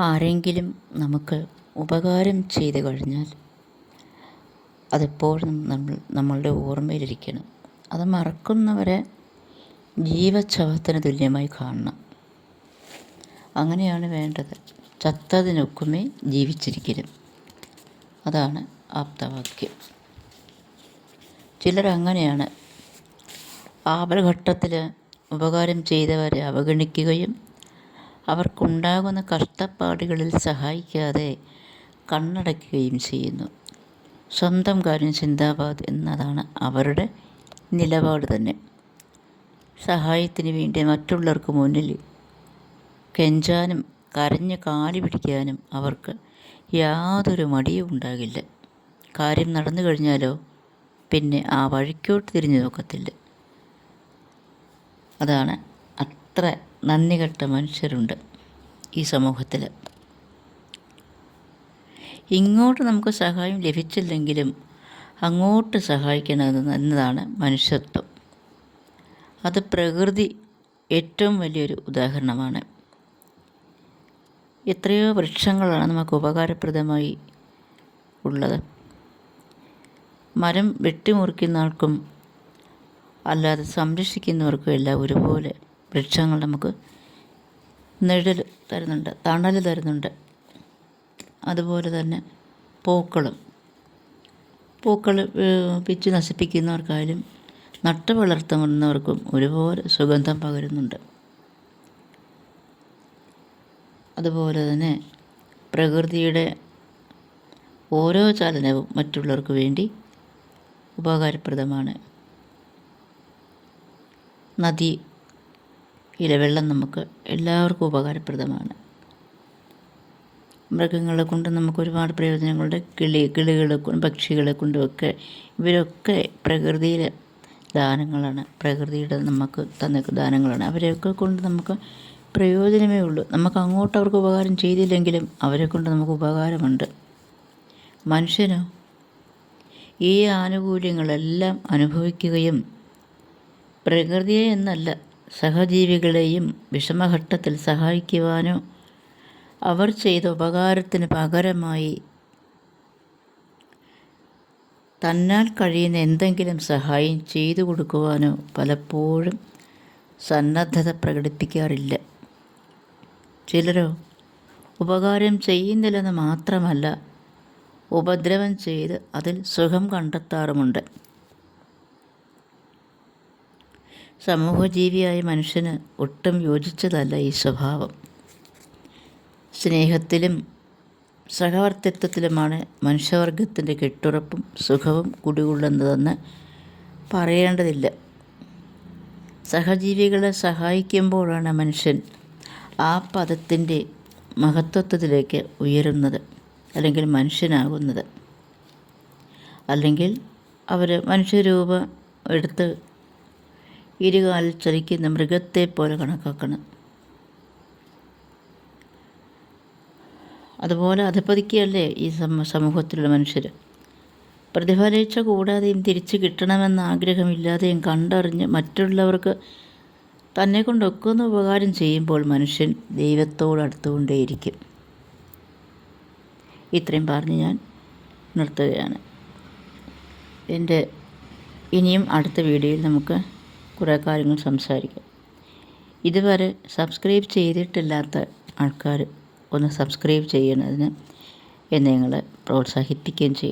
ആരെങ്കിലും നമുക്ക് ഉപകാരം ചെയ്തു കഴിഞ്ഞാൽ അതെപ്പോഴും നമ്മൾ നമ്മളുടെ ഓർമ്മയിലിരിക്കണം. അത് മറക്കുന്നവരെ ജീവച്ഛവത്തിന് തുല്യമായി കാണണം. അങ്ങനെയാണ് വേണ്ടത്. ചത്തതിനൊക്കുമേ ജീവിച്ചിരിക്കലും. അതാണ് ആപ്തവാക്യം. ചിലരങ്ങനെയാണ് ആപൽഘട്ടത്തിൽ ഉപകാരം ചെയ്തവരെ അവഗണിക്കുകയും അവർക്കുണ്ടാകുന്ന കഷ്ടപ്പാടുകളിൽ സഹായിക്കാതെ കണ്ണടയ്ക്കുകയും ചെയ്യുന്നു. സ്വന്തം കാര്യം ചിന്താബാദ് എന്നതാണ് അവരുടെ നിലപാട് തന്നെ. സഹായത്തിന് വേണ്ടി മറ്റുള്ളവർക്ക് മുന്നിൽ കെഞ്ചാനും കരഞ്ഞ് കാലി പിടിക്കാനും അവർക്ക് യാതൊരു മടിയും ഉണ്ടാകില്ല. കാര്യം നടന്നു കഴിഞ്ഞാലോ? പിന്നെ ആ വഴിക്കോട്ട് തിരിഞ്ഞു നോക്കത്തില്ല. അതാണ് അത്ര നന്ദി കെട്ട മനുഷ്യരുണ്ട് ഈ സമൂഹത്തിൽ ഇങ്ങോട്ട് നമുക്ക് സഹായം ലഭിച്ചില്ലെങ്കിലും അങ്ങോട്ട് സഹായിക്കുന്നത് എന്നതാണ് മനുഷ്യത്വം. അത് പ്രകൃതി ഏറ്റവും വലിയൊരു ഉദാഹരണമാണ്. എത്രയോ വൃക്ഷങ്ങളാണ് നമുക്ക് ഉപകാരപ്രദമായി ഉള്ളത്. മരം വെട്ടിമുറിക്കുന്ന ആൾക്കും അല്ലാതെ സംരക്ഷിക്കുന്നവർക്കും എല്ലാം ഒരുപോലെ വൃക്ഷങ്ങൾ നമുക്ക് നിഴൽ തരുന്നുണ്ട് തണൽ തരുന്നുണ്ട്. അതുപോലെ തന്നെ പൂക്കളും. പൂക്കൾ പിച്ച് നശിപ്പിക്കുന്നവർക്കായാലും നട്ടു വളർത്തുന്നവർക്കും ഒരുപോലെ സുഗന്ധം പകരുന്നുണ്ട്. അതുപോലെ തന്നെ പ്രകൃതിയുടെ ഓരോ ചലനവും മറ്റുള്ളവർക്ക് വേണ്ടി ഉപകാരപ്രദമാണ്. നദി ഇല വെള്ളം നമുക്ക് എല്ലാവർക്കും ഉപകാരപ്രദമാണ്. മൃഗങ്ങളെ കൊണ്ട് നമുക്ക് ഒരുപാട് പ്രയോജനങ്ങളുണ്ട്. കിളി കിളികളെ കൊണ്ട് പക്ഷികളെ കൊണ്ടുമൊക്കെ ഇവരൊക്കെ പ്രകൃതിയിലെ ദാനങ്ങളാണ്. പ്രകൃതിയുടെ നമുക്ക് തന്ന ദാനങ്ങളാണ്. അവരെയൊക്കെ കൊണ്ട് നമുക്ക് പ്രയോജനമേ ഉള്ളൂ. നമുക്ക് അങ്ങോട്ട് അവർക്ക് ഉപകാരം ചെയ്തില്ലെങ്കിലും അവരെ കൊണ്ട് നമുക്ക് ഉപകാരമുണ്ട്. മനുഷ്യനോ? ഈ ആനുകൂല്യങ്ങളെല്ലാം അനുഭവിക്കുകയും പ്രകൃതിയെ എന്നല്ല സഹജീവികളെയും വിഷമഘട്ടത്തിൽ സഹായിക്കുവാനോ അവർ ചെയ്ത ഉപകാരത്തിന് പകരമായി തന്നാൽ കഴിയുന്ന എന്തെങ്കിലും സഹായം ചെയ്തു കൊടുക്കുവാനോ പലപ്പോഴും സന്നദ്ധത പ്രകടിപ്പിക്കാറില്ല. ചിലരോ ഉപകാരം ചെയ്യുന്നില്ലെന്ന് മാത്രമല്ല ഉപദ്രവം ചെയ്ത് അതിൽ സുഖം കണ്ടെത്താറുമുണ്ട്. സമൂഹജീവിയായ മനുഷ്യന് ഒട്ടും യോജിച്ചതല്ല ഈ സ്വഭാവം. സ്നേഹത്തിലും സഹവർത്തിത്വത്തിലുമാണ് മനുഷ്യവർഗത്തിന്റെ കെട്ടുറപ്പും സുഖവും കുടികൊള്ളുന്നതെന്ന് പറയേണ്ടതില്ല. സഹജീവികളെ സഹായിക്കുമ്പോഴാണ് മനുഷ്യൻ ആ പദത്തിന്റെ മഹത്വത്വത്തിലേക്ക് ഉയരുന്നത് അല്ലെങ്കിൽ മനുഷ്യനാകുന്നത്. അല്ലെങ്കിൽ അവർ മനുഷ്യരൂപം എടുത്ത് ഇരുകാലിൽ ചലിക്കുന്ന മൃഗത്തെ പോലെ കണക്കാക്കണം. അതുപോലെ അധപ്പതിക്കുകയല്ലേ ഈ സമൂഹത്തിലുള്ള മനുഷ്യർ പ്രതിഫലേച്ഛ കൂടാതെയും തിരിച്ചു കിട്ടണമെന്ന ആഗ്രഹമില്ലാതെയും കണ്ടറിഞ്ഞ് മറ്റുള്ളവർക്ക് തന്നെ കൊണ്ടൊക്കുന്ന ഉപകാരം ചെയ്യുമ്പോൾ മനുഷ്യൻ ദൈവത്തോട് അടുത്തുകൊണ്ടേയിരിക്കും. ഇത്രയും പറഞ്ഞ് ഞാൻ നിർത്തുകയാണ്. എന്റെ ഇനിയും അടുത്ത വീഡിയോയിൽ നമുക്ക് കുറേ കാര്യങ്ങൾ സംസാരിക്കാം. ഇതുവരെ സബ്സ്ക്രൈബ് ചെയ്തിട്ടില്ലാത്ത ആൾക്കാർ ഒന്ന് സബ്സ്ക്രൈബ് ചെയ്യണതിന് എന്നെ നിങ്ങൾ പ്രോത്സാഹിപ്പിക്കുകയും ചെയ്യും